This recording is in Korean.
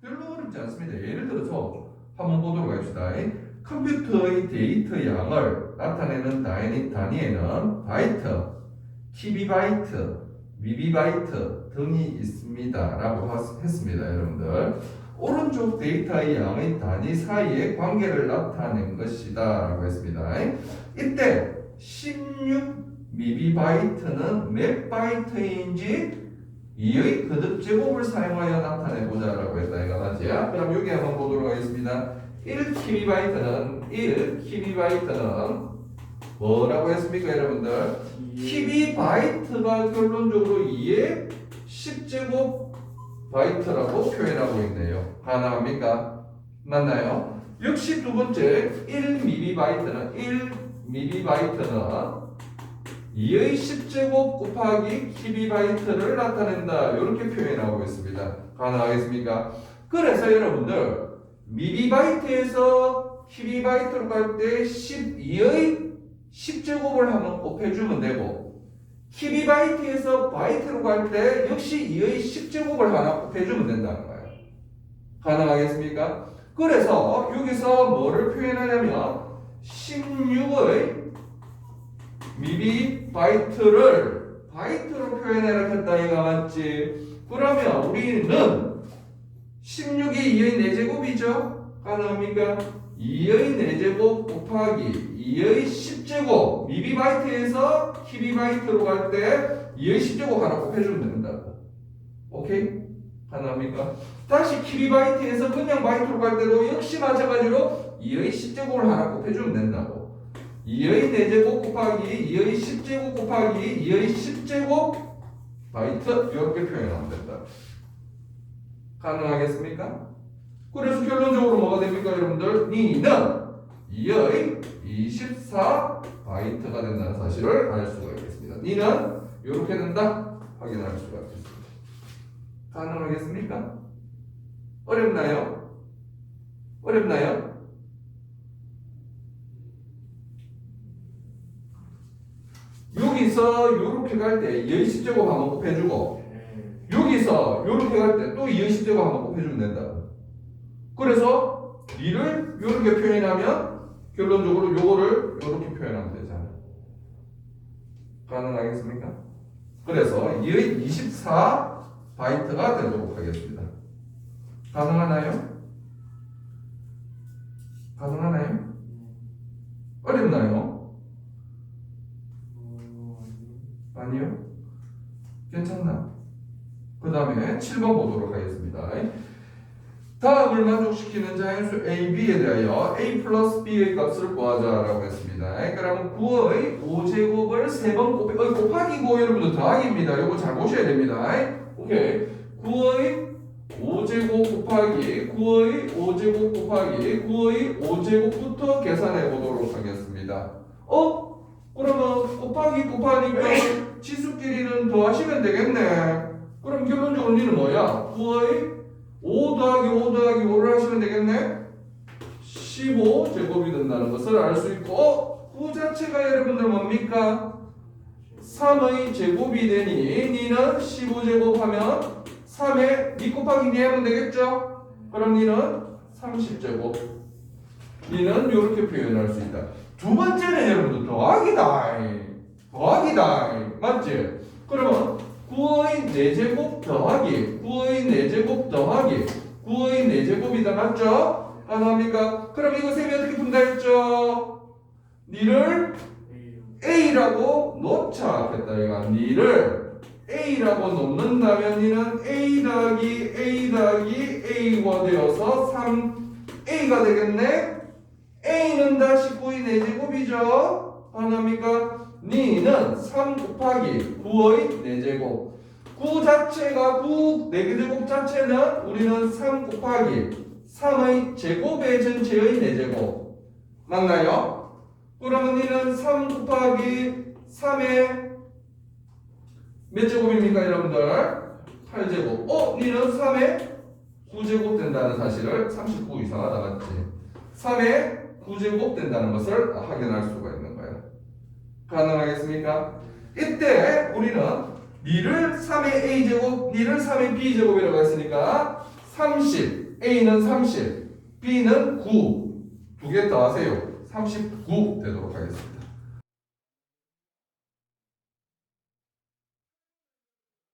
별로 어렵지 않습니다. 예를 들어서 한번 보도록 합시다. 컴퓨터의 데이터 양을 나타내는 단위, 단위에는 바이트, 키비바이트, 미비바이트 등이 있습니다. 라고 하- 했습니다. 여러분들. 오른쪽 데이터의 양의 단위 사이의 관계를 나타낸 것이다. 라고 했습니다. 이때 16 미비바이트는 몇 바이트인지 2의 거듭 제곱을 사용하여 나타내 보자 라고 했다 이거 맞지? 그럼 여기 한번 보도록 하겠습니다. 1 키비바이트는 1 키비바이트는 뭐라고 했습니까, 여러분들? 키비바이트가 결론적으로 2의 10제곱 바이트라고 표현하고 있네요. 가능합니까? 맞나요? 역시 두 번째 1 미비바이트는 1 미비바이트는 2의 10제곱 곱하기 키비바이트를 나타낸다. 이렇게 표현하고 있습니다. 가능하겠습니까? 그래서 여러분들 미비바이트에서 키비바이트로 갈 때 12의 10제곱을 한번 곱해주면 되고 키비바이트에서 바이트로 갈 때 역시 2의 10제곱을 하나 곱해주면 된다는 거예요. 가능하겠습니까? 그래서 여기서 뭐를 표현하냐면 16의 미비 바이트를 바이트로 표현해라 했다 이가 맞지? 그러면 우리는 16이 2의 4제곱이죠? 가능합니까? 2의 4제곱 곱하기 2의 10제곱 미비 바이트에서 키비 바이트로 갈 때 2의 10제곱 하나 곱해주면 된다고 오케이? 가능합니까? 다시 키비 바이트에서 그냥 바이트로 갈 때도 역시 마찬가지로 2의 10제곱을 하나 곱해주면 된다고 2의 4제곱 곱하기 2의 10제곱 곱하기 2의 10제곱 바이트 이렇게 표현하면 된다. 가능하겠습니까? 그래서 결론적으로 뭐가 됩니까 여러분들? 니는 2의 24 바이트가 된다는 사실을 알 수가 있겠습니다. 니는 이렇게 된다 확인할 수가 있습니다. 가능하겠습니까? 어렵나요? 어렵나요? 여기서 이렇게 갈때 2의 10제곱 한번 곱해주고 여기서 이렇게 갈 때또 2의 10제곱 한번 곱해주면 된다. 그래서 2를 이렇게 표현하면 결론적으로 요거를 이렇게 표현하면 되잖아요. 가능하겠습니까? 그래서 2의 24 바이트가 되도록 하겠습니다. 가능하나요? 가능하나요? 어렵나요? 아니요. 괜찮나? 그 다음에 7번 보도록 하겠습니다. 다음을 만족시키는 자연수 A, B에 대하여 A 플러스 B의 값을 구하자라고 했습니다. 그러면 9의 5제곱을 3번 곱해, 어, 곱하기고 여러분들 더하기입니다. 이거 잘 보셔야 됩니다. 오케이. 9의 5제곱 곱하기 9의 5제곱 곱하기 9의 5제곱부터 계산해 보도록 하겠습니다. 어? 그러면 곱하기 곱하니까 치수끼리는 더하시면 되겠네. 그럼 결론적으로 니는 뭐야? 9의 5 더하기 5 더하기 5를 하시면 되겠네. 15 제곱이 된다는 것을 알 수 있고, 어? 9 자체가 여러분들 뭡니까? 3의 제곱이 되니 니는 15 제곱 하면 3에 니 곱하기 니 하면 되겠죠? 그럼 니는 30제곱. 니는 이렇게 표현할 수 있다. 두 번째는 여러분들 더하기다. 더하기다. 맞지? 그러면 9의 4제곱 더하기 9의 4제곱 더하기 9의 4제곱이다 맞죠? 가능합니까? 그럼 이거 셈이 어떻게 푼다 했죠? 니를 A라고 놓자 했다 이거 니를 A라고 놓는다면 니는 A 더하기 A 더하기 A가 되어서 3A가 되겠네? A는 다시 9의 4제곱이죠? 가능합니까? 니는 3 곱하기 9의 4제곱 9 자체가 9 4제곱 자체는 우리는 3 곱하기 3의 제곱의 전체의 4제곱 맞나요? 그러면 니는 3 곱하기 3의 몇 제곱입니까 여러분들? 8제곱 어? 니는 3의 9제곱 된다는 사실을 39 이상 하다 맞지? 3의 9제곱 된다는 것을 확인할 수가 있는. 가능하겠습니까? 이때 우리는 니를 3의 a제곱, 니를 3의 b제곱이라고 했으니까 30, a는 30, b는 9. 두 개 더하세요. 39 되도록 하겠습니다.